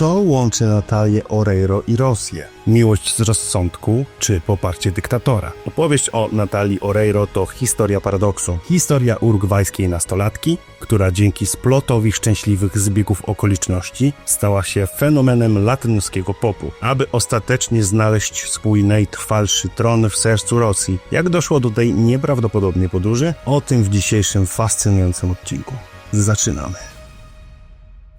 Co łączy Natalię Oreiro i Rosję? Miłość z rozsądku czy poparcie dyktatora? Opowieść o Natalii Oreiro to historia paradoksu. Historia urugwajskiej nastolatki, która dzięki splotowi szczęśliwych zbiegów okoliczności stała się fenomenem latynoskiego popu. Aby ostatecznie znaleźć swój najtrwalszy tron w sercu Rosji, jak doszło do tej nieprawdopodobnej podróży? O tym w dzisiejszym fascynującym odcinku. Zaczynamy.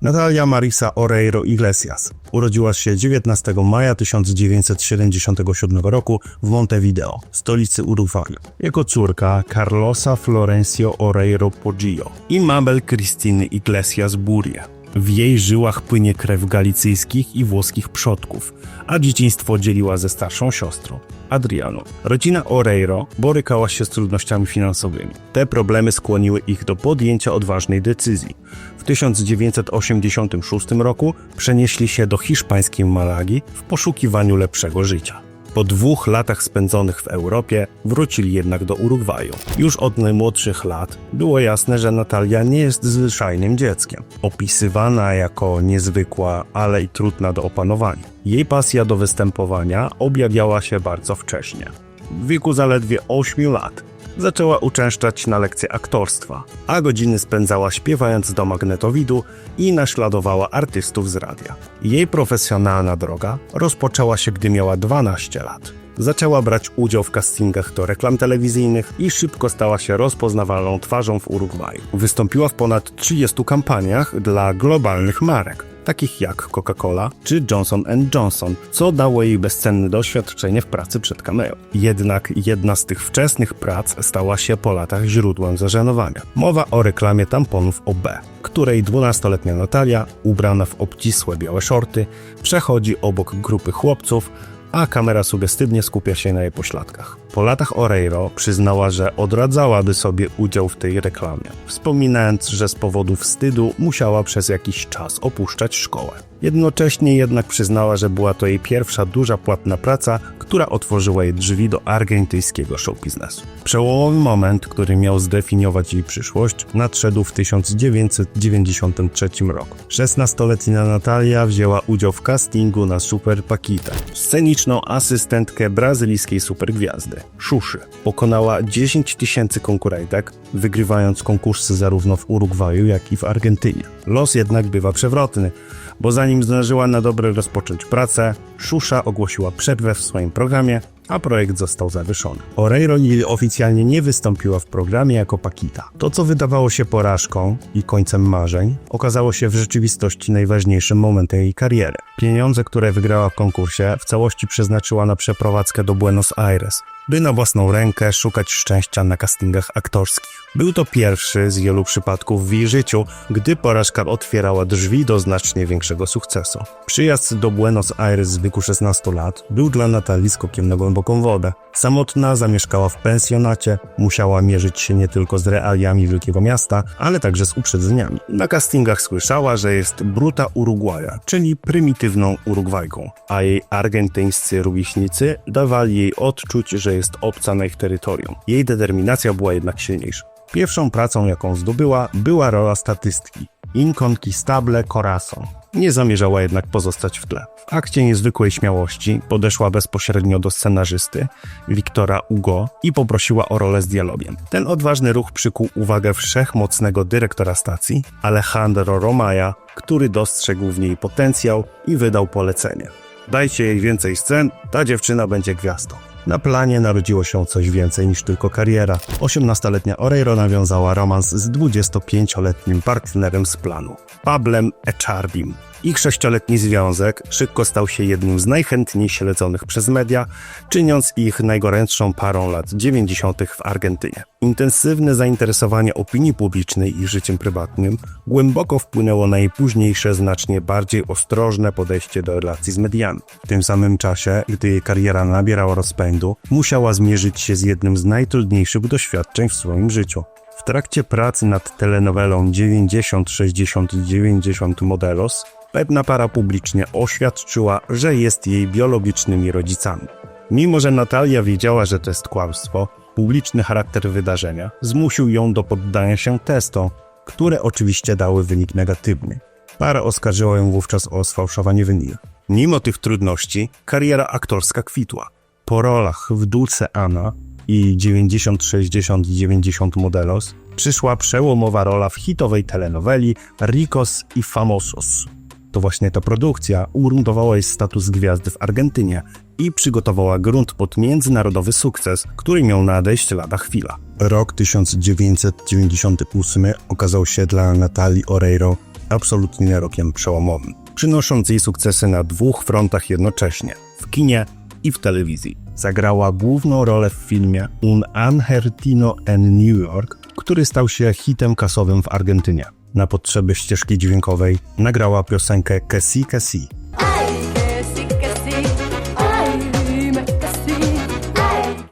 Natalia Marisa Oreiro Iglesias urodziła się 19 maja 1977 roku w Montevideo, stolicy Urugwaju. Jako córka Carlosa Florencio Oreiro Poggio i Mabel Christiny Iglesias Burie. W jej żyłach płynie krew galicyjskich i włoskich przodków, a dzieciństwo dzieliła ze starszą siostrą, Adrianą. Rodzina Oreiro borykała się z trudnościami finansowymi. Te problemy skłoniły ich do podjęcia odważnej decyzji. W 1986 roku przenieśli się do hiszpańskiej Malagi w poszukiwaniu lepszego życia. Po dwóch latach spędzonych w Europie wrócili jednak do Urugwaju. Już od najmłodszych lat było jasne, że Natalia nie jest zwyczajnym dzieckiem. Opisywana jako niezwykła, ale i trudna do opanowania. Jej pasja do występowania objawiała się bardzo wcześnie. W wieku zaledwie 8 lat zaczęła uczęszczać na lekcje aktorstwa, a godziny spędzała śpiewając do magnetowidu i naśladowała artystów z radia. Jej profesjonalna droga rozpoczęła się, gdy miała 12 lat. Zaczęła brać udział w castingach do reklam telewizyjnych i szybko stała się rozpoznawalną twarzą w Urugwaju. Wystąpiła w ponad 30 kampaniach dla globalnych marek takich jak Coca-Cola czy Johnson Johnson, co dało jej bezcenne doświadczenie w pracy przed kamerą. Jednak jedna z tych wczesnych prac stała się po latach źródłem zażenowania. Mowa o reklamie tamponów OB, której 12-letnia Natalia, ubrana w obcisłe białe shorty, przechodzi obok grupy chłopców, a kamera sugestywnie skupia się na jej pośladkach. Po latach Oreiro przyznała, że odradzałaby sobie udział w tej reklamie, wspominając, że z powodu wstydu musiała przez jakiś czas opuszczać szkołę. Jednocześnie jednak przyznała, że była to jej pierwsza duża płatna praca, która otworzyła jej drzwi do argentyńskiego show biznesu. Przełomowy moment, który miał zdefiniować jej przyszłość, nadszedł w 1993 roku. 16-letnia Natalia wzięła udział w castingu na Super Paquita, sceniczną asystentkę brazylijskiej supergwiazdy. Szuszy. Pokonała 10 tysięcy konkurentek, wygrywając konkursy zarówno w Urugwaju, jak i w Argentynie. Los jednak bywa przewrotny, bo zanim zdążyła na dobre rozpocząć pracę, Szusza ogłosiła przerwę w swoim programie, a projekt został zawieszony. Oreiro oficjalnie nie wystąpiła w programie jako Pakita. To, co wydawało się porażką i końcem marzeń, okazało się w rzeczywistości najważniejszym momentem jej kariery. Pieniądze, które wygrała w konkursie, w całości przeznaczyła na przeprowadzkę do Buenos Aires, by na własną rękę szukać szczęścia na castingach aktorskich. Był to pierwszy z wielu przypadków w jej życiu, gdy porażka otwierała drzwi do znacznie większego sukcesu. Przyjazd do Buenos Aires w wieku 16 lat był dla Natalii skokiem na głęboką wodę. Samotna zamieszkała w pensjonacie, musiała mierzyć się nie tylko z realiami wielkiego miasta, ale także z uprzedzeniami. Na castingach słyszała, że jest bruta Urugwaja, czyli prymitywną Urugwajką, a jej argentyńscy rówieśnicy dawali jej odczuć, że jest obca na ich terytorium. Jej determinacja była jednak silniejsza. Pierwszą pracą, jaką zdobyła, była rola statystki Inconquistable Corazon. Nie zamierzała jednak pozostać w tle. W akcie niezwykłej śmiałości podeszła bezpośrednio do scenarzysty, Wiktora Ugo, i poprosiła o rolę z dialogiem. Ten odważny ruch przykuł uwagę wszechmocnego dyrektora stacji, Alejandro Romaja, który dostrzegł w niej potencjał i wydał polecenie. Dajcie jej więcej scen, ta dziewczyna będzie gwiazdą. Na planie narodziło się coś więcej niż tylko kariera. 18-letnia Oreiro nawiązała romans z 25-letnim partnerem z planu, Pablem Echarbim. Ich sześcioletni związek szybko stał się jednym z najchętniej śledzonych przez media, czyniąc ich najgorętszą parą lat 90. w Argentynie. Intensywne zainteresowanie opinii publicznej ich życiem prywatnym głęboko wpłynęło na jej późniejsze, znacznie bardziej ostrożne podejście do relacji z mediami. W tym samym czasie, gdy jej kariera nabierała rozpędu, musiała zmierzyć się z jednym z najtrudniejszych doświadczeń w swoim życiu. W trakcie pracy nad telenowelą 90-60-90 Modelos pewna para publicznie oświadczyła, że jest jej biologicznymi rodzicami. Mimo, że Natalia wiedziała, że to jest kłamstwo, publiczny charakter wydarzenia zmusił ją do poddania się testom, które oczywiście dały wynik negatywny. Para oskarżyła ją wówczas o sfałszowanie winyl. Mimo tych trudności, kariera aktorska kwitła. Po rolach w Dulce Anna i 90, 60 i 90 Modelos przyszła przełomowa rola w hitowej telenoweli Ricos i Famosos. To właśnie ta produkcja ugruntowała jej status gwiazdy w Argentynie i przygotowała grunt pod międzynarodowy sukces, który miał nadejść lada chwila. Rok 1998 okazał się dla Natalii Oreiro absolutnie rokiem przełomowym, przynosząc jej sukcesy na dwóch frontach jednocześnie w kinie i w telewizji. Zagrała główną rolę w filmie Un Angertino en New York, który stał się hitem kasowym w Argentynie. Na potrzeby ścieżki dźwiękowej nagrała piosenkę sí. Ay.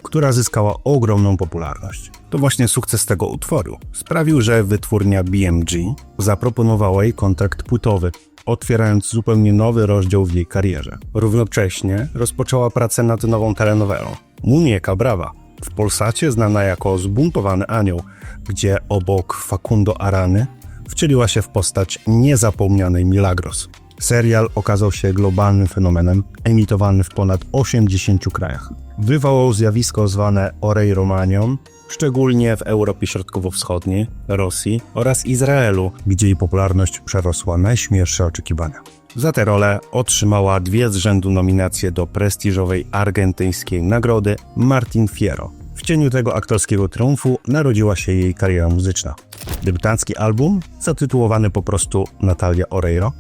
która zyskała ogromną popularność. To właśnie sukces tego utworu sprawił, że wytwórnia BMG zaproponowała jej kontrakt płytowy, otwierając zupełnie nowy rozdział w jej karierze. Równocześnie rozpoczęła pracę nad nową telenowelą Munieka Brawa, w Polsacie znana jako Zbuntowany Anioł, gdzie obok Facundo Arany wcieliła się w postać niezapomnianej Milagros. Serial okazał się globalnym fenomenem, emitowany w ponad 80 krajach. Wywołał zjawisko zwane Oreiromanią, szczególnie w Europie Środkowo-Wschodniej, Rosji oraz Izraelu, gdzie jej popularność przerosła najśmielsze oczekiwania. Za tę rolę otrzymała dwie z rzędu nominacje do prestiżowej argentyńskiej nagrody Martin Fierro. W cieniu tego aktorskiego triumfu narodziła się jej kariera muzyczna. Debiutancki album, zatytułowany po prostu Natalia Oreiro,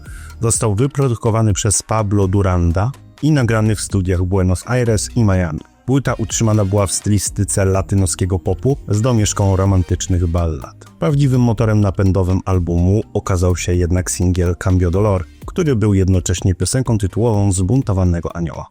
został wyprodukowany przez Pablo Duranda i nagrany w studiach Buenos Aires i Miami. Płyta utrzymana była w stylistyce latynoskiego popu z domieszką romantycznych ballad. Prawdziwym motorem napędowym albumu okazał się jednak singiel Cambio Dolor, który był jednocześnie piosenką tytułową Zbuntowanego Anioła.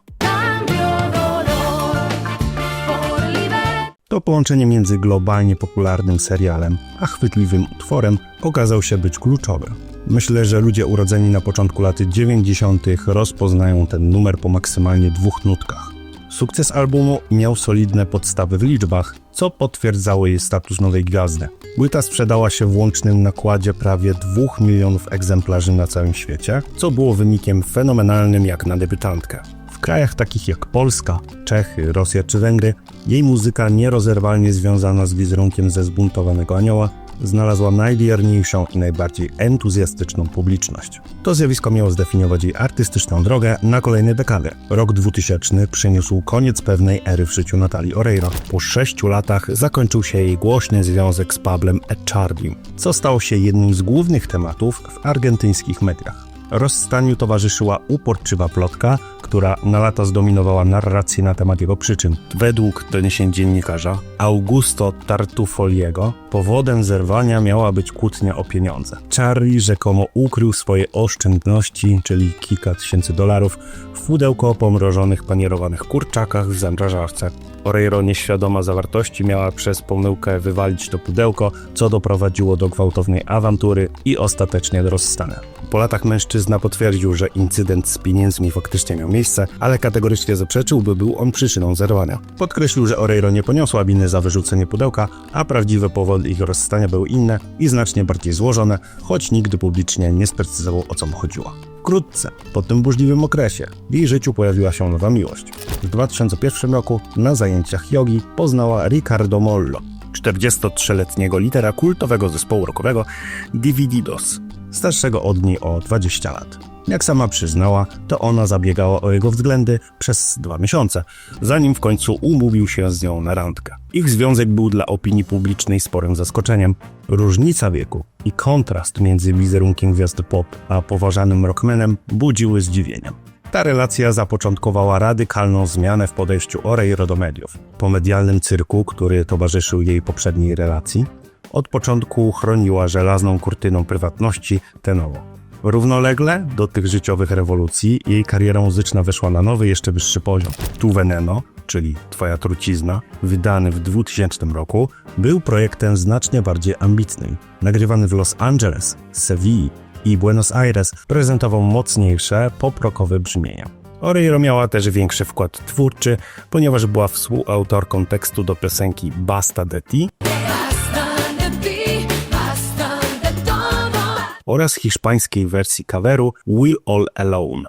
To połączenie między globalnie popularnym serialem a chwytliwym utworem okazało się być kluczowe. Myślę, że ludzie urodzeni na początku lat 90. rozpoznają ten numer po maksymalnie dwóch nutkach. Sukces albumu miał solidne podstawy w liczbach, co potwierdzało jej status nowej gwiazdy. Płyta sprzedała się w łącznym nakładzie prawie 2 milionów egzemplarzy na całym świecie, co było wynikiem fenomenalnym jak na debiutantkę. W krajach takich jak Polska, Czechy, Rosja czy Węgry, jej muzyka nierozerwalnie związana z wizerunkiem ze zbuntowanego anioła znalazła najwierniejszą i najbardziej entuzjastyczną publiczność. To zjawisko miało zdefiniować jej artystyczną drogę na kolejne dekady. Rok 2000 przyniósł koniec pewnej ery w życiu Natalii Oreiro. Po sześciu latach zakończył się jej głośny związek z Pablem Echardim, co stało się jednym z głównych tematów w argentyńskich mediach. Rozstaniu towarzyszyła uporczywa plotka, która na lata zdominowała narrację na temat jego przyczyn. Według doniesień dziennikarza Augusto Tartufoliego powodem zerwania miała być kłótnia o pieniądze. Charlie rzekomo ukrył swoje oszczędności, czyli kilka tysięcy dolarów, w pudełko o pomrożonych panierowanych kurczakach w zamrażarce. Oreiro, nieświadoma zawartości, miała przez pomyłkę wywalić to pudełko, co doprowadziło do gwałtownej awantury i ostatecznie do rozstania. Po latach mężczyzna potwierdził, że incydent z pieniędzmi faktycznie miał miejsce, ale kategorycznie zaprzeczył, by był on przyczyną zerwania. Podkreślił, że Oreiro nie poniosła winy za wyrzucenie pudełka, a prawdziwe powody ich rozstania były inne i znacznie bardziej złożone, choć nigdy publicznie nie sprecyzował o co mu chodziło. Wkrótce, po tym burzliwym okresie, w jej życiu pojawiła się nowa miłość. W 2001 roku na zajęciach jogi poznała Ricardo Mollo, 43-letniego litera kultowego zespołu rockowego Divididos, starszego od niej o 20 lat. Jak sama przyznała, to ona zabiegała o jego względy przez dwa miesiące, zanim w końcu umówił się z nią na randkę. Ich związek był dla opinii publicznej sporym zaskoczeniem. Różnica wieku i kontrast między wizerunkiem gwiazdy pop a poważanym rockmanem budziły zdziwienie. Ta relacja zapoczątkowała radykalną zmianę w podejściu Oreiro do mediów. Po medialnym cyrku, który towarzyszył jej poprzedniej relacji, od początku chroniła żelazną kurtyną prywatności tę nową. Równolegle do tych życiowych rewolucji jej kariera muzyczna weszła na nowy, jeszcze wyższy poziom. Tu Veneno, czyli Twoja trucizna, wydany w 2000 roku, był projektem znacznie bardziej ambitnym. Nagrywany w Los Angeles, Sewilli i Buenos Aires, prezentował mocniejsze, poprokowe brzmienia. Oreiro miała też większy wkład twórczy, ponieważ była współautorką tekstu do piosenki Basta de Ti oraz hiszpańskiej wersji coveru We're All Alone.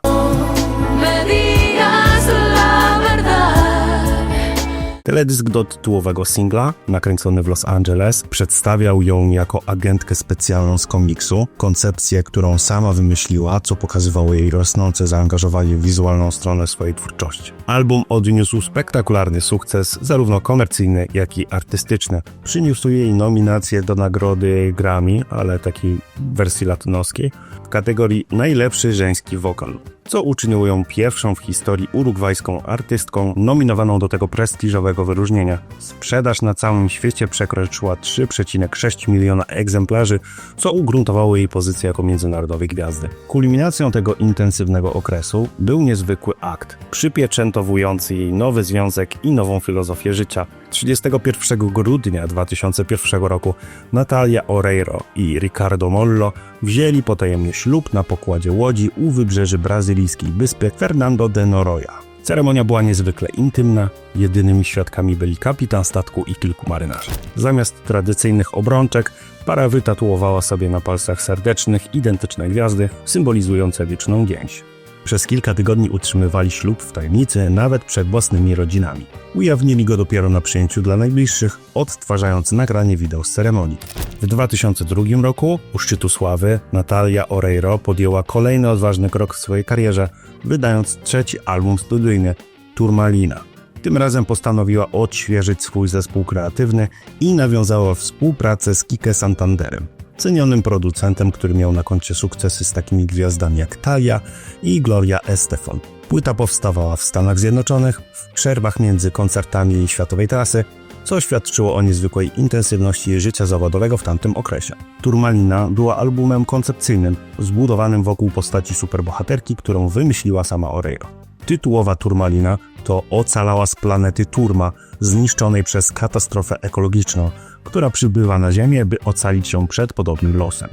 Teledysk do tytułowego singla, nakręcony w Los Angeles, przedstawiał ją jako agentkę specjalną z komiksu, koncepcję, którą sama wymyśliła, co pokazywało jej rosnące zaangażowanie w wizualną stronę swojej twórczości. Album odniósł spektakularny sukces, zarówno komercyjny, jak i artystyczny. Przyniósł jej nominację do nagrody Grammy, ale takiej wersji latynoskiej, w kategorii Najlepszy żeński wokal co uczyniło ją pierwszą w historii urugwajską artystką nominowaną do tego prestiżowego wyróżnienia. Sprzedaż na całym świecie przekroczyła 3,6 miliona egzemplarzy, co ugruntowało jej pozycję jako międzynarodowej gwiazdy. Kulminacją tego intensywnego okresu był niezwykły akt, przypieczętowujący jej nowy związek i nową filozofię życia. 31 grudnia 2001 roku Natalia Oreiro i Ricardo Mollo wzięli potajemnie ślub na pokładzie łodzi u wybrzeży brazylijskiej wyspy Fernando de Noronha. Ceremonia była niezwykle intymna, jedynymi świadkami byli kapitan statku i kilku marynarzy. Zamiast tradycyjnych obrączek, para wytatuowała sobie na palcach serdecznych identyczne gwiazdy, symbolizujące wieczną więź. Przez kilka tygodni utrzymywali ślub w tajemnicy nawet przed własnymi rodzinami. Ujawnili go dopiero na przyjęciu dla najbliższych, odtwarzając nagranie wideo z ceremonii. W 2002 roku, u szczytu sławy, Natalia Oreiro podjęła kolejny odważny krok w swojej karierze, wydając trzeci album studyjny, Turmalina. Tym razem postanowiła odświeżyć swój zespół kreatywny i nawiązała współpracę z Kike Santanderem, cenionym producentem, który miał na koncie sukcesy z takimi gwiazdami jak Talia i Gloria Estefan. Płyta powstawała w Stanach Zjednoczonych, w przerwach między koncertami światowej trasy, co świadczyło o niezwykłej intensywności życia zawodowego w tamtym okresie. Turmalina była albumem koncepcyjnym, zbudowanym wokół postaci superbohaterki, którą wymyśliła sama Oreiro. Tytułowa Turmalina to ocalała z planety Turma, zniszczonej przez katastrofę ekologiczną, która przybywa na Ziemię, by ocalić ją przed podobnym losem.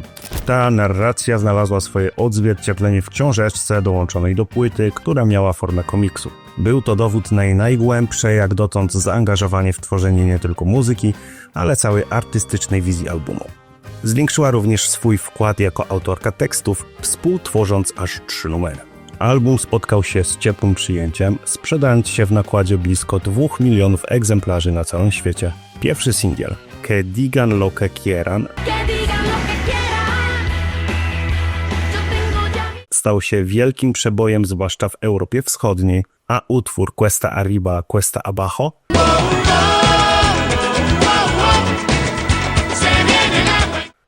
Ta narracja znalazła swoje odzwierciedlenie w książeczce dołączonej do płyty, która miała formę komiksu. Był to dowód na jej najgłębsze jak dotąd zaangażowanie w tworzenie nie tylko muzyki, ale całej artystycznej wizji albumu. Zwiększyła również swój wkład jako autorka tekstów, współtworząc aż trzy numery. Album spotkał się z ciepłym przyjęciem, sprzedając się w nakładzie blisko 2 milionów egzemplarzy na całym świecie. Pierwszy singiel, Que digan lo que quieran, stał się wielkim przebojem zwłaszcza w Europie Wschodniej, a utwór Cuesta Arriba, Cuesta Abajo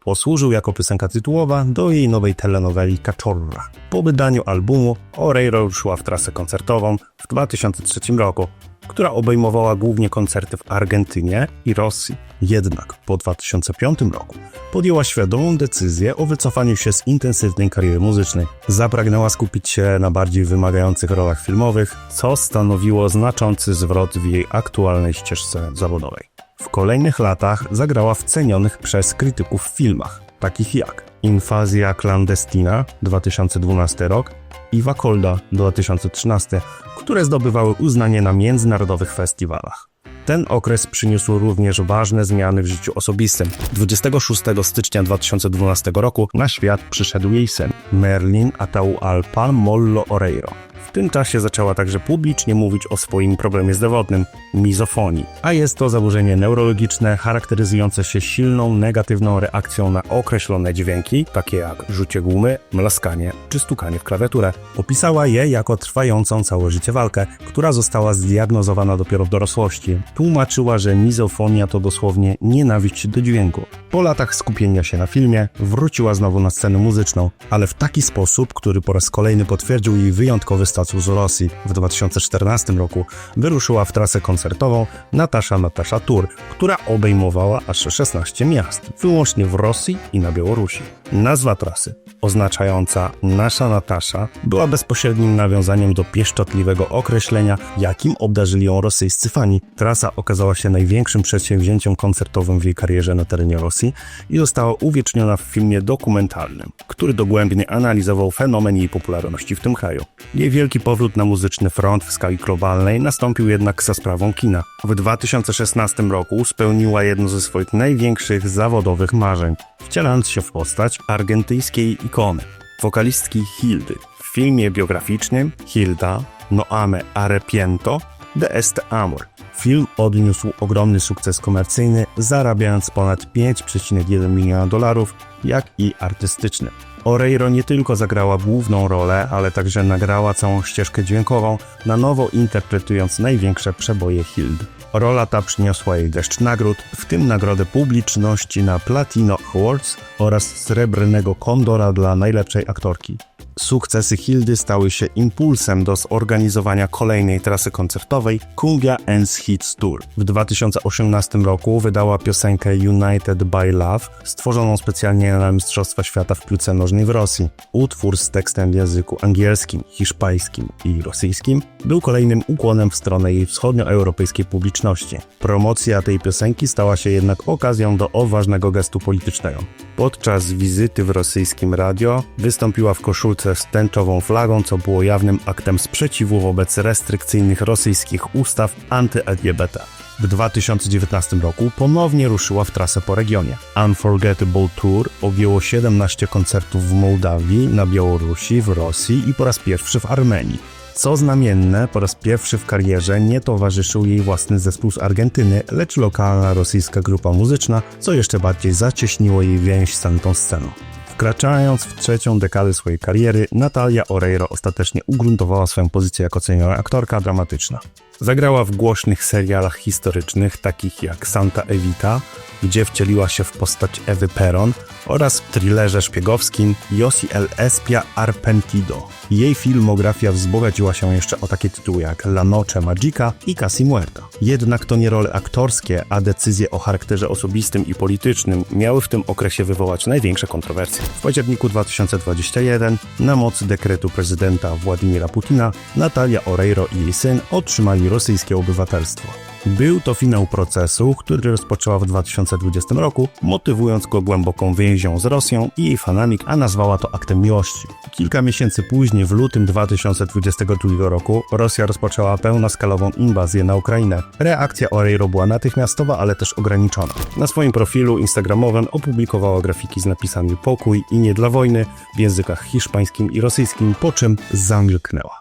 posłużył jako piosenka tytułowa do jej nowej telenoweli Cachorra. Po wydaniu albumu Oreiro ruszyła w trasę koncertową w 2003 roku, która obejmowała głównie koncerty w Argentynie i Rosji. Jednak po 2005 roku podjęła świadomą decyzję o wycofaniu się z intensywnej kariery muzycznej. Zapragnęła skupić się na bardziej wymagających rolach filmowych, co stanowiło znaczący zwrot w jej aktualnej ścieżce zawodowej. W kolejnych latach zagrała w cenionych przez krytyków filmach, takich jak Infazja Clandestina 2012 rok i Wakolda 2013, które zdobywały uznanie na międzynarodowych festiwalach. Ten okres przyniósł również ważne zmiany w życiu osobistym. 26 stycznia 2012 roku na świat przyszedł jej syn, Merlin Ataualpa Mollo Oreiro. W tym czasie zaczęła także publicznie mówić o swoim problemie zdrowotnym mizofonii, a jest to zaburzenie neurologiczne charakteryzujące się silną negatywną reakcją na określone dźwięki, takie jak rzucie gumy, mlaskanie czy stukanie w klawiaturę. Opisała je jako trwającą całe życie walkę, która została zdiagnozowana dopiero w dorosłości. Tłumaczyła, że mizofonia to dosłownie nienawiść do dźwięku. Po latach skupienia się na filmie, wróciła znowu na scenę muzyczną, ale w taki sposób, który po raz kolejny potwierdził jej wyjątkowy status Rosji. W 2014 roku wyruszyła w trasę koncertową Natasza Natasza Tour, która obejmowała aż 16 miast, wyłącznie w Rosji i na Białorusi. Nazwa trasy, oznaczająca Nasza Natasza, była bezpośrednim nawiązaniem do pieszczotliwego określenia, jakim obdarzyli ją rosyjscy fani. Trasa okazała się największym przedsięwzięciem koncertowym w jej karierze na terenie Rosji i została uwieczniona w filmie dokumentalnym, który dogłębnie analizował fenomen jej popularności w tym kraju. Jej Wielki powrót na muzyczny front w skali globalnej nastąpił jednak za sprawą kina. W 2016 roku spełniła jedno ze swoich największych zawodowych marzeń, wcielając się w postać argentyńskiej ikony, wokalistki Hildy. W filmie biograficznym Hilda Noame Arrepiento de este Amor. Film odniósł ogromny sukces komercyjny, zarabiając ponad 5,1 miliona dolarów, jak i artystyczny. Oreiro nie tylko zagrała główną rolę, ale także nagrała całą ścieżkę dźwiękową, na nowo interpretując największe przeboje Hild. Rola ta przyniosła jej deszcz nagród, w tym nagrodę publiczności na Platino Awards oraz srebrnego kondora dla najlepszej aktorki. Sukcesy Hildy stały się impulsem do zorganizowania kolejnej trasy koncertowej Kumbia Ends Hits Tour. W 2018 roku wydała piosenkę United by Love, stworzoną specjalnie na Mistrzostwa Świata w piłce nożnej w Rosji. Utwór z tekstem w języku angielskim, hiszpańskim i rosyjskim był kolejnym ukłonem w stronę jej wschodnioeuropejskiej publiczności. Promocja tej piosenki stała się jednak okazją do odważnego gestu politycznego. Podczas wizyty w rosyjskim radio wystąpiła w koszulce z tęczową flagą, co było jawnym aktem sprzeciwu wobec restrykcyjnych rosyjskich ustaw anty-LGBT. W 2019 roku ponownie ruszyła w trasę po regionie. Unforgettable Tour objęło 17 koncertów w Mołdawii, na Białorusi, w Rosji i po raz pierwszy w Armenii. Co znamienne, po raz pierwszy w karierze nie towarzyszył jej własny zespół z Argentyny, lecz lokalna rosyjska grupa muzyczna, co jeszcze bardziej zacieśniło jej więź z tamtą sceną. Wkraczając w trzecią dekadę swojej kariery, Natalia Oreiro ostatecznie ugruntowała swoją pozycję jako senior aktorka dramatyczna. Zagrała w głośnych serialach historycznych takich jak Santa Evita, gdzie wcieliła się w postać Ewy Peron oraz w thrillerze szpiegowskim Yossi el Espia Arpentido. Jej filmografia wzbogaciła się jeszcze o takie tytuły jak La Noche Magica i Casi Muerta. Jednak to nie role aktorskie, a decyzje o charakterze osobistym i politycznym miały w tym okresie wywołać największe kontrowersje. W październiku 2021 na mocy dekretu prezydenta Władimira Putina Natalia Oreiro i jej syn otrzymali rosyjskie obywatelstwo. Był to finał procesu, który rozpoczęła w 2020 roku, motywując go głęboką więzią z Rosją i jej fanami, a nazwała to aktem miłości. Kilka miesięcy później, w lutym 2022 roku, Rosja rozpoczęła pełnoskalową inwazję na Ukrainę. Reakcja Oreiro była natychmiastowa, ale też ograniczona. Na swoim profilu instagramowym opublikowała grafiki z napisami pokój i nie dla wojny w językach hiszpańskim i rosyjskim, po czym zamilknęła.